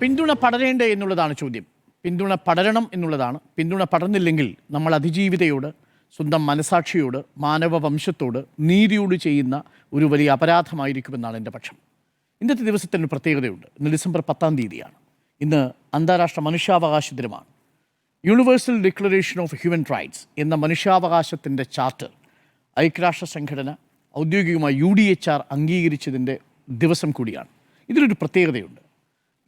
പിന്തുണ പടരേണ്ടേ എന്നുള്ളതാണ് ചോദ്യം. പിന്തുണ പടരണം എന്നുള്ളതാണ്. പിന്തുണ പടർന്നില്ലെങ്കിൽ നമ്മൾ അതിജീവിതയോട് സ്വന്തം മനസാക്ഷിയോട് മാനവ വംശത്തോട് നീതിയോട് ചെയ്യുന്ന ഒരു വലിയ അപരാധമായിരിക്കുമെന്നാണ് എന്റെ പക്ഷം. ഇന്നത്തെ ദിവസത്തിന് പ്രത്യേകതയുണ്ട്. ഇന്ന് ഡിസംബർ പത്താം തീയതിയാണ്. ഇന്ന് അന്താരാഷ്ട്ര മനുഷ്യാവകാശ ദിനമാണ്. Universal declaration of human rights എന്ന മനുഷ്യാവകാശത്തിന്റെ ചാർട്ടർ ഐക്യരാഷ്ട്ര സംഘടന ഔദ്യോഗികമായി യു ഡി എച്ച് ആർ അംഗീകരിച്ചതിന്റെ ദിവസം കൂടിയാണ്. ഇതിലൊരു പ്രത്യേകതയുണ്ട്.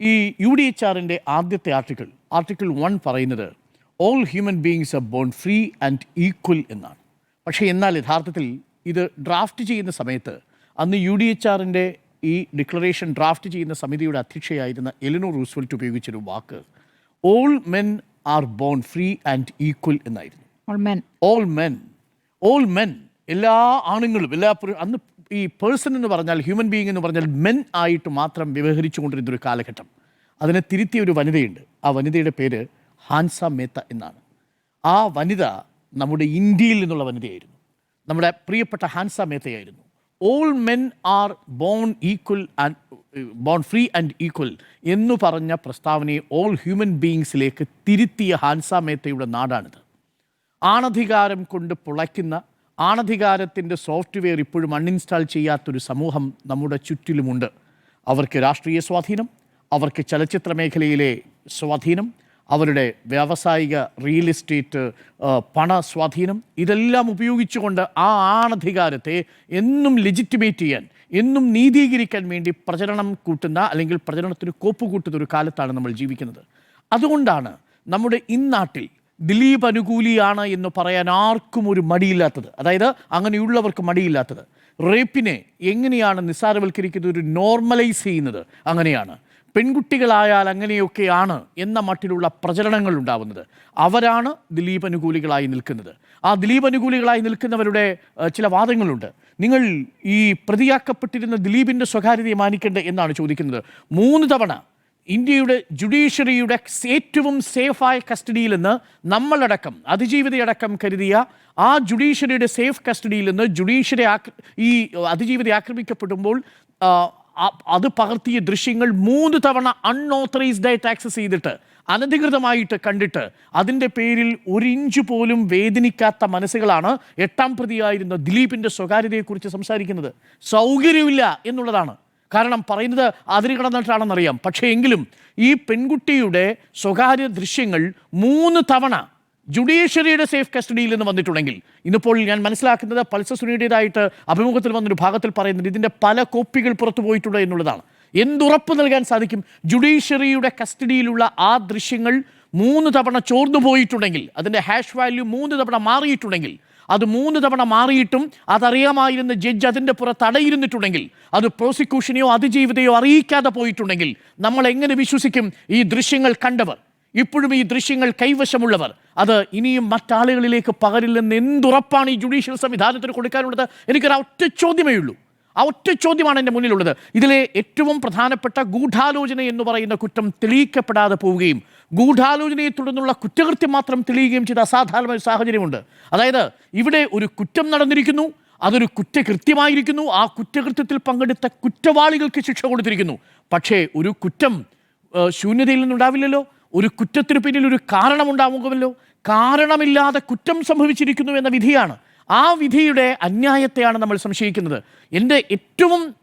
ഈ യു ഡി എച്ച് ആറിന്റെ ആദ്യത്തെ ആർട്ടിക്കിൾ ആർട്ടിക്കിൾ വൺ പറയുന്നത് all human beings are born free and equal എന്നാണ്. പക്ഷേ എന്നാൽ യഥാർത്ഥത്തിൽ ഇത് ഡ്രാഫ്റ്റ് ചെയ്യുന്ന സമയത്ത് അന്ന് യു ഡി എച്ച് ആറിന്റെ ഈ ഡിക്ലറേഷൻ ഡ്രാഫ്റ്റ് ചെയ്യുന്ന സമിതിയുടെ അധ്യക്ഷയായിരുന്ന എലിനോർ റൂസ്വെൽറ്റ് ഉപയോഗിച്ചൊരു വാക്ക് all men are born free and equal എന്നായിരുന്നു. ഓൾ മെൻ ഓൾ മെൻ എല്ലാ ആണുങ്ങളും എല്ലാ അന്ന് ഈ പേഴ്സൺ എന്ന് പറഞ്ഞാൽ ഹ്യൂമൻ ബീയിങ് എന്ന് പറഞ്ഞാൽ മെൻ ആയിട്ട് മാത്രം വ്യവഹരിച്ചു കൊണ്ടിരുന്ന ഒരു കാലഘട്ടം. അതിനെ തിരുത്തിയ ഒരു വനിതയുണ്ട്. ആ വനിതയുടെ പേര് ഹാൻസ മേത്ത എന്നാണ്. ആ വനിത നമ്മുടെ ഇന്ത്യയിൽ നിന്നുള്ള വനിതയായിരുന്നു. നമ്മുടെ പ്രിയപ്പെട്ട Hansa മേത്തയായിരുന്നു. All men are born equal and born free and equal എന്ന് പറഞ്ഞ പ്രസ്താവനയെ ഓൾ ഹ്യൂമൻ ബീയിങ്സിലേക്ക് തിരുത്തിയ ഹാൻസ മേത്തയുടെ നാടാണിത്. ആണധികാരം കൊണ്ട് പുളയ്ക്കുന്ന ആണധികാരത്തിന്റെ സോഫ്റ്റ്വെയർ ഇപ്പോഴും അൺഇൻസ്റ്റാൾ ചെയ്യാത്തൊരു സമൂഹം നമ്മുടെ ചുറ്റിലുമുണ്ട്. അവർക്ക് രാഷ്ട്രീയ സ്വാധീനം അവർക്ക് ചലച്ചിത്ര മേഖലയിലെ സ്വാധീനം അവരുടെ വ്യാവസായിക റിയൽ എസ്റ്റേറ്റ് പണ സ്വാധീനം ഇതെല്ലാം ഉപയോഗിച്ചുകൊണ്ട് ആ ആണധികാരത്തെ എന്നും ലെജിറ്റിമേറ്റ് ചെയ്യാൻ എന്നും നീതീകരിക്കാൻ വേണ്ടി പ്രചരണം കൂട്ടുന്ന അല്ലെങ്കിൽ പ്രചരണത്തിന് കോപ്പ് കൂട്ടുന്ന ഒരു കാലത്താണ് നമ്മൾ ജീവിക്കുന്നത്. അതുകൊണ്ടാണ് നമ്മുടെ ഇന്നാട്ടിൽ ദിലീപ് അനുകൂലിയാണ് എന്ന് പറയാൻ ആർക്കും ഒരു മടിയില്ലാത്തത്. അതായത് അങ്ങനെയുള്ളവർക്ക് മടിയില്ലാത്തത്. റേപ്പിനെ എങ്ങനെയാണ് നിസ്സാരവൽക്കരിക്കുന്നത്? ഒരു നോർമലൈസ് ചെയ്യുന്നത് അങ്ങനെയാണ്. പെൺകുട്ടികളായാൽ അങ്ങനെയൊക്കെയാണ് എന്ന മട്ടിലുള്ള പ്രചരണങ്ങൾ ഉണ്ടാവുന്നത്. അവരാണ് ദിലീപ് അനുകൂലികളായി നിൽക്കുന്നത്. ആ ദിലീപ് അനുകൂലികളായി നിൽക്കുന്നവരുടെ ചില വാദങ്ങളുണ്ട്. നിങ്ങൾ ഈ പ്രതിയാക്കപ്പെട്ടിരുന്ന ദിലീപിന്റെ സ്വകാര്യതയെ മാനിക്കേണ്ടത് എന്നാണ് ചോദിക്കുന്നത്. മൂന്ന് തവണ ഇന്ത്യയുടെ ജുഡീഷ്യറിയുടെ ഏറ്റവും സേഫായ കസ്റ്റഡിയിൽ നിന്ന് നമ്മളടക്കം അതിജീവിതയടക്കം കരുതിയ ആ ജുഡീഷ്യറിയുടെ സേഫ് കസ്റ്റഡിയിൽ നിന്ന് ജുഡീഷ്യറി ഈ അതിജീവിത ആക്രമിക്കപ്പെടുമ്പോൾ അത് പകർത്തിയ ദൃശ്യങ്ങൾ മൂന്ന് തവണ അൺഓത്തറൈസ്ഡ് ആയിട്ട് ആക്സസ് ചെയ്തിട്ട് അനധികൃതമായിട്ട് കണ്ടിട്ട് അതിന്റെ പേരിൽ ഒരു ഇഞ്ച് പോലും വേദനിക്കാത്ത മനസ്സുകളാണ് എട്ടാം പ്രതിയായിരുന്ന ദിലീപിന്റെ സ്വകാര്യതയെക്കുറിച്ച് സംസാരിക്കുന്നത്. സൗകര്യമില്ല എന്നുള്ളതാണ്. കാരണം പറയുന്നത് അതിര് കടന്നിട്ടാണെന്നറിയാം പക്ഷേ എങ്കിലും ഈ പെൺകുട്ടിയുടെ സ്വകാര്യ ദൃശ്യങ്ങൾ മൂന്ന് തവണ ജുഡീഷ്യറിയുടെ സേഫ് കസ്റ്റഡിയിൽ നിന്ന് വന്നിട്ടുണ്ടെങ്കിൽ ഇന്നിപ്പോൾ ഞാൻ മനസ്സിലാക്കുന്നത് പൾസ സുനിയുടേതായിട്ട് അഭിമുഖത്തിൽ വന്നൊരു ഭാഗത്തിൽ പറയുന്നത് ഇതിന്റെ പല കോപ്പികൾ പുറത്തു പോയിട്ടുണ്ട് എന്നുള്ളതാണ്. എന്തുറപ്പ് നൽകാൻ സാധിക്കും ജുഡീഷ്യറിയുടെ കസ്റ്റഡിയിലുള്ള ആ ദൃശ്യങ്ങൾ മൂന്ന് തവണ ചോർന്നു പോയിട്ടുണ്ടെങ്കിൽ അതിന്റെ ഹാഷ് വാല്യൂ മൂന്ന് തവണ മാറിയിട്ടുണ്ടെങ്കിൽ അത് മൂന്ന് തവണ മാറിയിട്ടും അതറിയാമായിരുന്ന ജഡ്ജ് അതിന്റെ പുറത്ത് അടയിരുന്നിട്ടുണ്ടെങ്കിൽ അത് പ്രോസിക്യൂഷനെയോ അതിജീവിതയോ അറിയിക്കാതെ പോയിട്ടുണ്ടെങ്കിൽ നമ്മൾ എങ്ങനെ വിശ്വസിക്കും ഈ ദൃശ്യങ്ങൾ കണ്ടവർ? ഇപ്പോഴും ഈ ദൃശ്യങ്ങൾ കൈവശമുള്ളവർ. അത് ഇനിയും മറ്റാളുകളിലേക്ക് പകരില്ലെന്ന് എന്തുറപ്പാണ് ഈ ജുഡീഷ്യൽ സംവിധാനത്തിന് കൊടുക്കാനുള്ളത്? എനിക്കൊരു ഒറ്റ ചോദ്യമേ ഉള്ളൂ. ആ ഒറ്റ ചോദ്യമാണ് എന്റെ മുന്നിലുള്ളത്. ഇതിലെ ഏറ്റവും പ്രധാനപ്പെട്ട ഗൂഢാലോചന എന്ന് പറയുന്ന കുറ്റം തെളിയിക്കപ്പെടാതെ പോവുകയും ഗൂഢാലോചനയെ തുടർന്നുള്ള കുറ്റകൃത്യം മാത്രം തെളിയുകയും ചെയ്ത അസാധാരണമായ സാഹചര്യമുണ്ട്. അതായത് ഇവിടെ ഒരു കുറ്റം നടന്നിരിക്കുന്നു അതൊരു കുറ്റകൃത്യമായിരിക്കുന്നു ആ കുറ്റകൃത്യത്തിൽ പങ്കെടുത്ത കുറ്റവാളികൾക്ക് ശിക്ഷ കൊടുത്തിരിക്കുന്നു. പക്ഷേ ഒരു കുറ്റം ശൂന്യതയിൽ നിന്നുണ്ടാവില്ലല്ലോ ഒരു കുറ്റത്തിന് പിന്നിൽ ഒരു കാരണമുണ്ടാവുമല്ലോ കാരണമില്ലാതെ കുറ്റം സംഭവിച്ചിരിക്കുന്നു എന്ന വിധിയാണ്. ആ വിധിയുടെ അന്യായത്തെയാണ് നമ്മൾ സംശയിക്കുന്നത്. എന്റെ ഏറ്റവും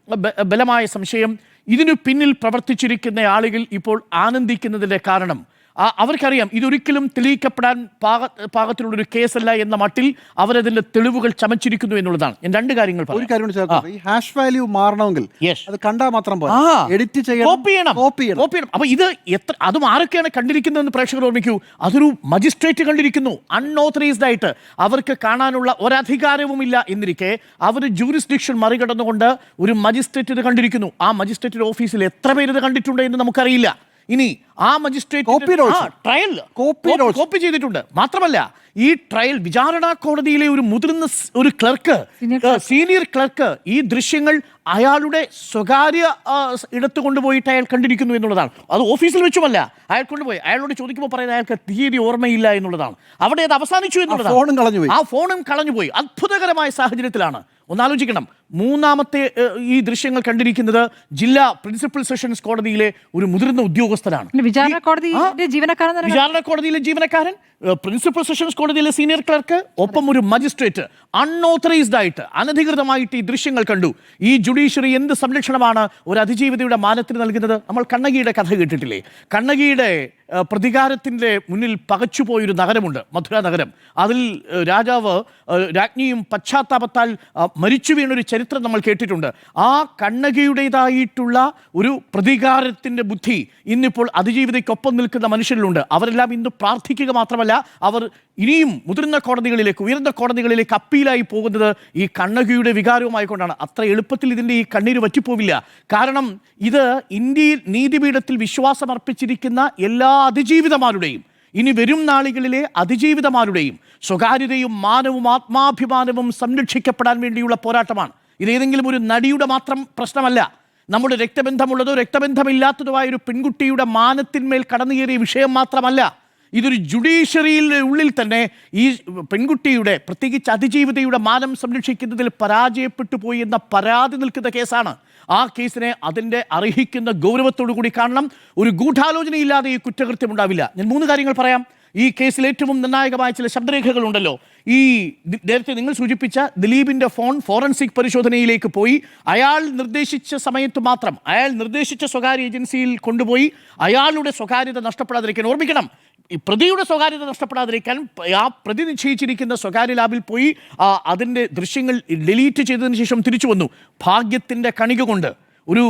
ബലമായ സംശയം ഇതിനു പിന്നിൽ പ്രവർത്തിച്ചിരിക്കുന്ന ആളുകൾ ഇപ്പോൾ ആനന്ദിക്കുന്നതിന്റെ കാരണം അവർക്കറിയാം ഇതൊരിക്കലും തെളിയിക്കപ്പെടാൻ പാക പാകത്തിലുള്ളൊരു കേസല്ല എന്ന മട്ടിൽ അവരതിന്റെ തെളിവുകൾ ചമച്ചിരിക്കുന്നു എന്നുള്ളതാണ്. ഞാൻ രണ്ട് കാര്യങ്ങൾ ഒരു കാര്യം ഈ ഹാഷ് വാല്യൂ മാറണമെങ്കിൽ. അത് കണ്ടാൽ മാത്രം എഡിറ്റ് ചെയ്യണം കോപ്പി ചെയ്യണം. കോപ്പി ചെയ്യണം. കോപ്പി ചെയ്യണം. അപ്പൊ ഇത് എത്ര അതും ആരൊക്കെയാണ് കണ്ടിരിക്കുന്നതെന്ന് പ്രേക്ഷകർ ഓർമ്മിക്കൂ. അതൊരു മജിസ്ട്രേറ്റ് കണ്ടിരിക്കുന്നു. അൺഓത്തറൈസ്ഡ് ആയിട്ട്. അവർക്ക് കാണാനുള്ള ഒരധികാരവുമില്ല എന്നിരിക്കെ അവർ ജൂറിസ്ഡിക്ഷൻ മറികടന്നുകൊണ്ട് ഒരു മജിസ്ട്രേറ്റ് ഇത് കണ്ടിരിക്കുന്നു. ആ മജിസ്ട്രേറ്റ് ഓഫീസിൽ എത്ര പേര് ഇത് കണ്ടിട്ടുണ്ട് എന്ന് നമുക്കറിയില്ല. ഇനി ആ മജിസ്ട്രേറ്റ്. ട്രയൽ കോപ്പി കോപ്പി ചെയ്തിട്ടുണ്ട്. മാത്രമല്ല ഈ ട്രയൽ വിചാരണ കോടതിയിലെ ഒരു മുതിർന്ന ഒരു ക്ലർക്ക് സീനിയർ ക്ലർക്ക് ഈ ദൃശ്യങ്ങൾ അയാളുടെ സ്വകാര്യ ഇടത്ത് കൊണ്ടുപോയിട്ട് അയാൾ കണ്ടിരിക്കുന്നു എന്നുള്ളതാണ്. അത് ഓഫീസിൽ വെച്ചുമല്ല അയാൾ കൊണ്ടുപോയി. അയാളോട് ചോദിക്കുമ്പോൾ പറയുന്നത് അയാൾക്ക് തീയതി ഓർമ്മയില്ല എന്നുള്ളതാണ്. അവിടെ അത് അവസാനിച്ചു എന്നുള്ളതാണ്. ഫോണും കളഞ്ഞുപോയി. ആ ഫോണും കളഞ്ഞുപോയി. അത്ഭുതകരമായ സാഹചര്യത്തിലാണ്. ഒന്നാലോചിക്കണം. മൂന്നാമത്തെ ഈ ദൃശ്യങ്ങൾ കണ്ടിരിക്കുന്നത് ജില്ലാ പ്രിൻസിപ്പൽ സെഷൻസ് കോടതിയിലെ ഒരു മുതിർന്ന ഉദ്യോഗസ്ഥനാണ്. വിചാരണ ജീവനക്കാരൻ വിചാരണ കോടതിയിലെ ജീവനക്കാരൻ പ്രിൻസിപ്പൽ സെഷൻസ് കോടതിയിലെ സീനിയർ ക്ലർക്ക് ഒപ്പം ഒരു മജിസ്ട്രേറ്റ് അൺഓത്തറൈസ്ഡ് ആയിട്ട് അനധികൃതമായിട്ട് ഈ ദൃശ്യങ്ങൾ കണ്ടു. ഈ ജുഡീഷ്യറി എന്ത് സംരക്ഷണമാണ് ഒരു അതിജീവിതയുടെ മാനത്തിന് നൽകുന്നത്? നമ്മൾ കണ്ണകിയുടെ കഥ കേട്ടിട്ടില്ലേ? കണ്ണകിയുടെ ഏഹ്, പ്രതികാരത്തിന്റെ മുന്നിൽ പകച്ചുപോയൊരു നഗരമുണ്ട് മധുര നഗരം. അതിൽ രാജാവ് രാജ്ഞിയും പശ്ചാത്താപത്താൽ മരിച്ചു വീണൊരു ചരിത്രം നമ്മൾ കേട്ടിട്ടുണ്ട്. ആ കണ്ണകിയുടേതായിട്ടുള്ള ഒരു പ്രതികാരത്തിന്റെ ബുദ്ധി ഇന്നിപ്പോൾ അതിജീവിതയ്ക്കൊപ്പം നിൽക്കുന്ന മനുഷ്യരിലുണ്ട്. അവരെല്ലാം ഇന്ന് പ്രാർത്ഥിക്കുക മാത്രമല്ല അവർ ഇനിയും മുതിർന്ന കോടതികളിലേക്ക് ഉയർന്ന കോടതികളിലേക്ക് അപ്പീലായി പോകുന്നത് ഈ കണ്ണകിയുടെ വികാരവുമായിക്കൊണ്ടാണ് അത്ര എളുപ്പത്തിൽ ഇതിന്റെ ഈ കണ്ണീര് വറ്റിപ്പോവില്ല. കാരണം ഇത് ഇന്ത്യയിൽ നീതിപീഠത്തിൽ വിശ്വാസമർപ്പിച്ചിരിക്കുന്ന എല്ലാ അതിജീവിതമാരുടെയും ഇനി വരും നാളുകളിലെ അതിജീവിതമാരുടെയും സ്വകാര്യതയും മാനവും ആത്മാഭിമാനവും സംരക്ഷിക്കപ്പെടാൻ വേണ്ടിയുള്ള പോരാട്ടമാണ്. ഇതേതെങ്കിലും ഒരു നടിയുടെ മാത്രം പ്രശ്നമല്ല. നമ്മുടെ രക്തബന്ധമുള്ളതോ രക്തബന്ധമില്ലാത്തതോ ആയ ഒരു പെൺകുട്ടിയുടെ മാനത്തിന്മേൽ കടന്നുകയറിയ വിഷയം മാത്രമല്ല. ഇതൊരു ജുഡീഷ്യറിയിൽ ഉള്ളിൽ തന്നെ ഈ പെൺകുട്ടിയുടെ പ്രത്യേകിച്ച് അതിജീവിതയുടെ മാനം സംരക്ഷിക്കുന്നതിൽ പരാജയപ്പെട്ടു പോയി എന്ന പരാതി നിൽക്കുന്ന കേസാണ്. ആ കേസിനെ അതിന്റെ അർഹിക്കുന്ന ഗൗരവത്തോടു കൂടി കാണണം. ഒരു ഗൂഢാലോചനയില്ലാതെ ഈ കുറ്റകൃത്യം ഉണ്ടാവില്ല. ഞാൻ മൂന്ന് കാര്യങ്ങൾ പറയാം. ഈ കേസിൽ ഏറ്റവും നിർണായകമായ ചില ശബ്ദരേഖകളുണ്ടല്ലോ. ഈ നേരത്തെ നിങ്ങൾ സൂചിപ്പിച്ച ദിലീപിന്റെ ഫോൺ ഫോറൻസിക് പരിശോധനയിലേക്ക് പോയി. അയാൾ നിർദ്ദേശിച്ച സമയത്ത് മാത്രം അയാൾ നിർദ്ദേശിച്ച സ്വകാര്യ ഏജൻസിയിൽ കൊണ്ടുപോയി. അയാളുടെ സ്വകാര്യത നഷ്ടപ്പെടാതിരിക്കാൻ ഓർമ്മിക്കണം. ഈ പ്രതിയുടെ സ്വകാര്യത നഷ്ടപ്പെടാതിരിക്കാൻ ആ പ്രതി നിശ്ചയിച്ചിരിക്കുന്ന സ്വകാര്യ ലാബിൽ പോയി ആ, അതിന്റെ ദൃശ്യങ്ങൾ ഡിലീറ്റ് ചെയ്തതിന് ശേഷം തിരിച്ചു വന്നു. ഭാഗ്യത്തിന്റെ കണിക കൊണ്ട്. ഒരു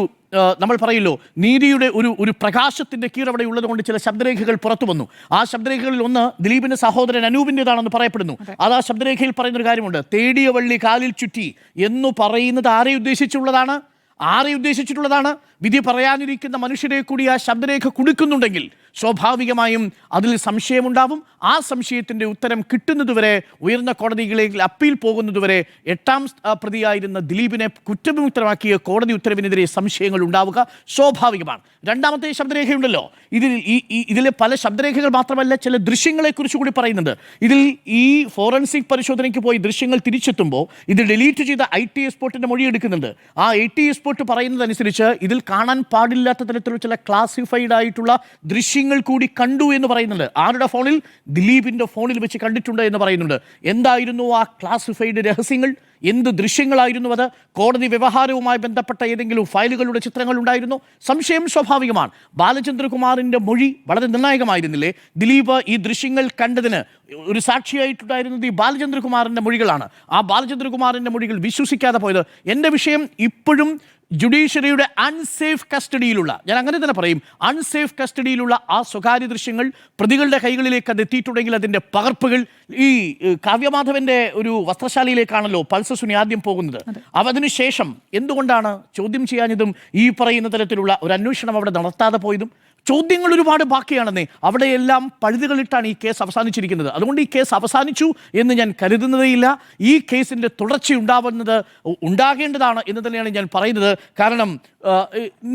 നമ്മൾ പറയല്ലോ നീതിയുടെ ഒരു ഒരു പ്രകാശത്തിന്റെ കീഴവിടെ ഉള്ളത് കൊണ്ട് ചില ശബ്ദരേഖകൾ പുറത്തു വന്നു. ആ ശബ്ദരേഖകളിൽ ഒന്ന് ദിലീപിന്റെ സഹോദരൻ അനൂപിന്റെതാണെന്ന് പറയപ്പെടുന്നു. അത് ആ ശബ്ദരേഖയിൽ പറയുന്നൊരു കാര്യമുണ്ട്. തേടിയ വള്ളി കാലിൽ ചുറ്റി. എന്ന് പറയുന്നത് ആരെ ഉദ്ദേശിച്ചുള്ളതാണ്? ആരെ ഉദ്ദേശിച്ചിട്ടുള്ളതാണ്? വിധി പറയാനിരിക്കുന്ന മനുഷ്യരെ കൂടി ആ ശബ്ദരേഖ കുടുക്കുന്നുണ്ടെങ്കിൽ സ്വാഭാവികമായും അതിൽ സംശയമുണ്ടാവും. ആ സംശയത്തിന്റെ ഉത്തരം കിട്ടുന്നതുവരെ ഉയർന്ന കോടതികളിൽ അപ്പീൽ പോകുന്നതുവരെ എട്ടാം പ്രതിയായിരുന്ന ദിലീപിനെ കുറ്റവിമുക്തമാക്കിയ കോടതി ഉത്തരവിനെതിരെ സംശയങ്ങൾ ഉണ്ടാവുക സ്വാഭാവികമാണ്. രണ്ടാമത്തെ ശബ്ദരേഖയുണ്ടല്ലോ. ഇതിൽ ഈ ഈ- ഇതിലെ പല ശബ്ദരേഖകൾ മാത്രമല്ല ചില ദൃശ്യങ്ങളെക്കുറിച്ച് കൂടി പറയുന്നുണ്ട്. ഇതിൽ ഈ ഫോറൻസിക് പരിശോധനയ്ക്ക് പോയി ദൃശ്യങ്ങൾ തിരിച്ചെത്തുമ്പോൾ ഇത് ഡിലീറ്റ് ചെയ്ത ഐ ടി എക്സ്പോർട്ടിന്റെ മൊഴി എടുക്കുന്നുണ്ട്. ആ ഐ ടി എക്സ്പോർട്ട് പറയുന്നതനുസരിച്ച് ഇതിൽ കാണാൻ പാടില്ലാത്ത തരത്തിലുള്ള ചില ക്ലാസിഫൈഡ് ആയിട്ടുള്ള ദൃശ്യങ്ങൾ കൂടി കണ്ടു എന്ന് പറയുന്നുണ്ട്. ആരുടെ ഫോണിൽ? ദിലീപിന്റെ ഫോണിൽ വെച്ച് കണ്ടിട്ടുണ്ട് എന്ന് പറയുന്നുണ്ട്. എന്തായിരുന്നു ആ ക്ലാസിഫൈഡ് രഹസ്യങ്ങൾ? എന്ത് ദൃശ്യങ്ങളായിരുന്നു അത്? കോടതി വ്യവഹാരവുമായി ബന്ധപ്പെട്ട ഏതെങ്കിലും ഫയലുകളുടെ ചിത്രങ്ങൾ ഉണ്ടായിരുന്നു? സംശയം സ്വാഭാവികമാണ്. ബാലചന്ദ്രകുമാറിന്റെ മൊഴി വളരെ നിർണായകമായിരുന്നില്ലേ? ദിലീപ് ഈ ദൃശ്യങ്ങൾ കണ്ടതിന് ഒരു സാക്ഷിയായിട്ടുണ്ടായിരുന്നത് ഈ ബാലചന്ദ്രകുമാറിന്റെ മൊഴികളാണ്. ആ ബാലചന്ദ്രകുമാറിന്റെ മൊഴികൾ വിശ്വസിക്കാതെ പോയത്. എന്റെ വിഷയം ഇപ്പോഴും ജുഡീഷ്യറിയുടെ അൺസേഫ് കസ്റ്റഡിയിലുള്ള ഞാൻ അങ്ങനെ തന്നെ പറയും അൺസേഫ് കസ്റ്റഡിയിലുള്ള ആ സ്വകാര്യ ദൃശ്യങ്ങൾ പ്രതികളുടെ കൈകളിലേക്ക് അത് എത്തിയിട്ടുണ്ടെങ്കിൽ അതിന്റെ പകർപ്പുകൾ ഈ കാവ്യമാധവന്റെ കാവ്യമാധവന്റെ ഒരു വസ്ത്രശാലയിലേക്കാണല്ലോ പൾസസുനി ആദ്യം പോകുന്നത്. അവ അതിനുശേഷം എന്തുകൊണ്ടാണ് ചോദ്യം ചെയ്യാഞ്ഞതും ഈ പറയുന്ന തരത്തിലുള്ള ഒരു അന്വേഷണം അവിടെ നടത്താതെ പോയതും? ചോദ്യങ്ങൾ ഒരുപാട് ബാക്കിയാണെന്നേ. അവിടെയെല്ലാം പഴുതുകളിട്ടാണ് ഈ കേസ് അവസാനിച്ചിരിക്കുന്നത്. അതുകൊണ്ട് ഈ കേസ് അവസാനിച്ചു എന്ന് ഞാൻ കരുതുന്നതേയില്ല. ഈ കേസിന്റെ തുടർച്ച ഉണ്ടാവുന്നത് ഉണ്ടാകേണ്ടതാണ് എന്ന് തന്നെയാണ് ഞാൻ പറയുന്നത്. കാരണം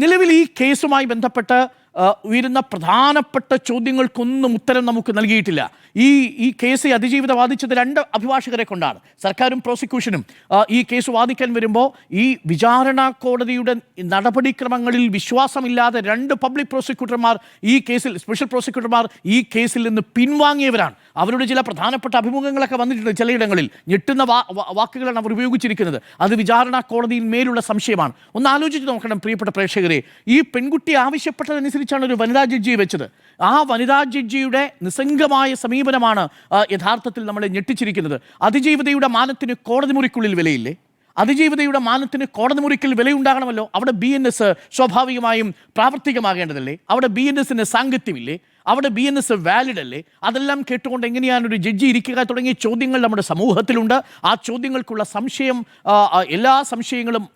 നിലവിൽ ഈ കേസുമായി ബന്ധപ്പെട്ട് ഉയരുന്ന പ്രധാനപ്പെട്ട ചോദ്യങ്ങൾക്കൊന്നും ഉത്തരം നമുക്ക് നൽകിയിട്ടില്ല. ഈ ഈ കേസ് അതിജീവിത വാദിച്ചത് രണ്ട് അഭിഭാഷകരെ കൊണ്ടാണ്. സർക്കാരും പ്രോസിക്യൂഷനും ഈ കേസ് വാദിക്കാൻ വരുമ്പോൾ ഈ വിചാരണ കോടതിയുടെ നടപടിക്രമങ്ങളിൽ വിശ്വാസമില്ലാതെ രണ്ട് പബ്ലിക് പ്രോസിക്യൂട്ടർമാർ ഈ കേസിൽ സ്പെഷ്യൽ പ്രോസിക്യൂട്ടർമാർ ഈ കേസിൽ നിന്ന് പിൻവാങ്ങിയവരാണ്. അവരുടെ ചില പ്രധാനപ്പെട്ട അഭിമുഖങ്ങളൊക്കെ വന്നിട്ടുണ്ട് ചിലയിടങ്ങളിൽ. ഞെട്ടുന്ന വാക്കുകളാണ് അവർ ഉപയോഗിച്ചിരിക്കുന്നത്. അത് വിചാരണ കോടതിയിൽ മേലുള്ള സംശയമാണ്. ഒന്ന് ആലോചിച്ച് നോക്കണം പ്രിയപ്പെട്ട പ്രേക്ഷകരെ. ഈ പെൺകുട്ടി ആവശ്യപ്പെട്ടതനുസരിച്ചാണ് ഒരു വനിതാ ജഡ്ജിയെ വെച്ചത്. ആ വനിതാ ജഡ്ജിയുടെ നിസ്സംഗമായ സമീപനമാണ് യഥാർത്ഥത്തിൽ നമ്മളെ ഞെട്ടിച്ചിരിക്കുന്നത്. അതിജീവിതയുടെ മാനത്തിന് കോടതി മുറിക്കുള്ളിൽ വിലയില്ലേ? അതിജീവിതയുടെ മാനത്തിന് കോടതി മുറിക്കൽ വിലയുണ്ടാകണമല്ലോ. അവിടെ ബി എൻ എസ് സ്വാഭാവികമായും പ്രാവർത്തികമാകേണ്ടതല്ലേ? അവിടെ ബി എൻ എസിന് സാങ്കത്യമില്ലേ? അവിടെ ബി എൻ എസ് വാലിഡ് അല്ലേ? അതെല്ലാം കേട്ടുകൊണ്ട് എങ്ങനെയാണ് ഒരു ജഡ്ജി ഇരിക്കുക? തുടങ്ങിയ ചോദ്യങ്ങൾ നമ്മുടെ സമൂഹത്തിലുണ്ട്. ആ ചോദ്യങ്ങൾക്കുള്ള സംശയം എല്ലാ സംശയങ്ങളും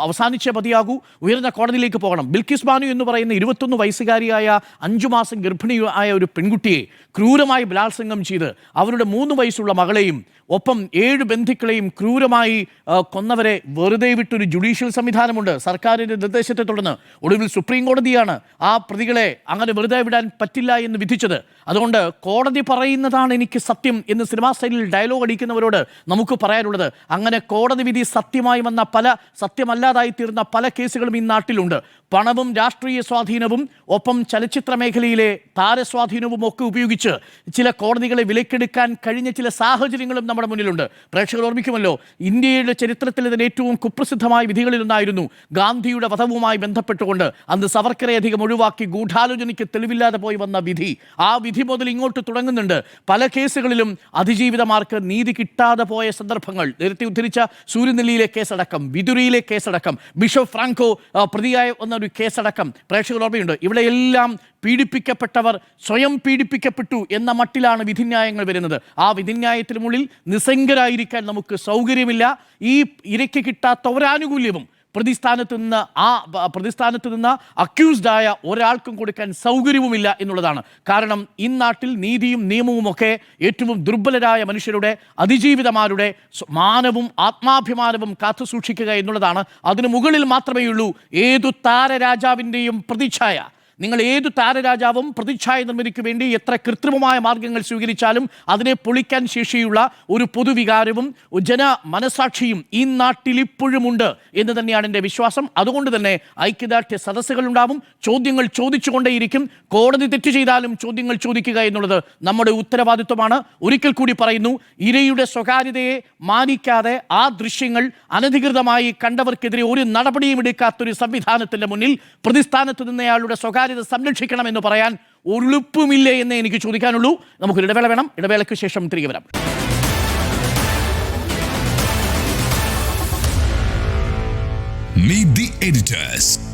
അവസാനിച്ചേ മതിയാകൂ. ഉയർന്ന കോടതിയിലേക്ക് പോകണം. ബിൽക്കിസ് ബാനു എന്ന് പറയുന്ന ഇരുപത്തൊന്ന് വയസ്സുകാരിയായ അഞ്ചു മാസം ഗർഭിണിയായ ഒരു പെൺകുട്ടിയെ ക്രൂരമായി ബലാത്സംഗം ചെയ്ത് അവരുടെ മൂന്ന് വയസ്സുള്ള മകളെയും ഒപ്പം ഏഴ് ബന്ധുക്കളെയും ക്രൂരമായി കൊന്നവരെ വെറുതെ വിട്ടൊരു ജുഡീഷ്യൽ സംവിധാനമുണ്ട്. സർക്കാരിന്റെ നിർദ്ദേശത്തെ തുടർന്ന് ഒടുവിൽ സുപ്രീം കോടതിയാണ് ആ പ്രതികളെ അങ്ങനെ വെറുതെ വിടാൻ പറ്റില്ല എന്ന് വിധിച്ചത് അതുകൊണ്ട് കോടതി പറയുന്നതാണ് എനിക്ക് സത്യം എന്ന് സിനിമാ സ്റ്റൈലിൽ ഡയലോഗ് അടിക്കുന്നവരോട് നമുക്ക് പറയാനുള്ളത്. അങ്ങനെ കോടതി വിധി സത്യമായി വന്ന പല സത്യമല്ലാതായി തീർന്ന പല കേസുകളും ഈ നാട്ടിലുണ്ട്. പണവും രാഷ്ട്രീയ സ്വാധീനവും ഒപ്പം ചലച്ചിത്ര മേഖലയിലെ താരസ്വാധീനവും ഒക്കെ ഉപയോഗിച്ച് ചില കോടതികളെ വിലക്കെടുക്കാൻ കഴിഞ്ഞ ചില സാഹചര്യങ്ങളും നമ്മുടെ മുന്നിലുണ്ട്. പ്രേക്ഷകർ ഓർമ്മിക്കുമല്ലോ ഇന്ത്യയുടെ ചരിത്രത്തിൽ ഇതിന് ഏറ്റവും കുപ്രസിദ്ധമായ വിധികളിലൊന്നായിരുന്നു ഗാന്ധിയുടെ വധവുമായി ബന്ധപ്പെട്ടുകൊണ്ട് അന്ന് സവർക്കറെ അധികം ഒഴിവാക്കി ഗൂഢാലോചനയ്ക്ക് തെളിവില്ലാതെ പോയി വന്ന വിധി. ആ വിധി മുതൽ ഇങ്ങോട്ട് തുടങ്ങുന്നുണ്ട്. പല കേസുകളിലും അതിജീവിതമാർക്ക് നീതി കിട്ടാതെ പോയ സന്ദർഭങ്ങൾ. നേരത്തെ ഉദ്ധരിച്ച സൂര്യനെല്ലിയിലെ കേസടക്കം വിതുരിയിലെ കേസടക്കം ബിഷപ്പ് ഫ്രാങ്കോ പ്രതിയായ വന്ന ഒരു കേസടക്കം. പ്രേക്ഷകർ ഓർമ്മയുണ്ട്? ഇവിടെയെല്ലാം പീഡിപ്പിക്കപ്പെട്ടവർ സ്വയം പീഡിപ്പിക്കപ്പെട്ടു എന്ന മട്ടിലാണ് വിധിന്യായങ്ങൾ വരുന്നത്. ആ വിധിന്യായത്തിനുള്ളിൽ നിസ്സംഗരായിരിക്കാൻ നമുക്ക് സൗകര്യമില്ല. ഈ ഇരയ്ക്ക് കിട്ടാത്ത ഒരാനുകൂല്യവും പ്രതിസ്ഥാനത്ത് നിന്ന് ആ പ്രതിസ്ഥാനത്ത് നിന്ന് അക്യൂസ്ഡായ ഒരാൾക്കും കൊടുക്കാൻ സൗകര്യവുമില്ല എന്നുള്ളതാണ്. കാരണം ഇന്നാട്ടിൽ നീതിയും നിയമവും ഒക്കെ ഏറ്റവും ദുർബലരായ മനുഷ്യരുടെ അതിജീവിതമാരുടെ മാനവും ആത്മാഭിമാനവും കാത്തു സൂക്ഷിക്കുക എന്നുള്ളതാണ്. അതിനു മുകളിൽ മാത്രമേ ഉള്ളൂ ഏതു താരരാജാവിന്റെയും പ്രതിച്ഛായ. നിങ്ങൾ ഏത് താരരാജാവും പ്രതിച്ഛായ നിർമ്മിതിക്ക് വേണ്ടി എത്ര കൃത്രിമമായ മാർഗങ്ങൾ സ്വീകരിച്ചാലും അതിനെ പൊളിക്കാൻ ശേഷിയുള്ള ഒരു പൊതുവികാരവും ജന മനസാക്ഷിയും ഈ നാട്ടിൽ ഇപ്പോഴുമുണ്ട് എന്ന് തന്നെയാണ് എന്റെ വിശ്വാസം. അതുകൊണ്ട് തന്നെ ഐക്യദാർഢ്യ സദസ്സുകൾ ഉണ്ടാവും. ചോദ്യങ്ങൾ ചോദിച്ചുകൊണ്ടേയിരിക്കും. കോടതി തെറ്റ് ചെയ്താലും ചോദ്യങ്ങൾ ചോദിക്കുക എന്നുള്ളത് നമ്മുടെ ഉത്തരവാദിത്വമാണ്. ഒരിക്കൽ കൂടി പറയുന്നു ഇരയുടെ സ്വകാര്യതയെ മാനിക്കാതെ ആ ദൃശ്യങ്ങൾ അനധികൃതമായി കണ്ടവർക്കെതിരെ ഒരു നടപടിയും എടുക്കാത്തൊരു സംവിധാനത്തിന്റെ മുന്നിൽ പ്രതിസ്ഥാനത്ത് നിന്നയാളുടെ സ്വകാര്യത സംരക്ഷിക്കണമെന്ന് പറയാൻ ഒളുപ്പുമില്ലേ എന്ന് എനിക്ക് ചോദിക്കാനുള്ളൂ. നമുക്കൊരു ഇടവേള വേണം. ഇടവേളയ്ക്ക് ശേഷം തിരികെ വരാം. Meet the editors.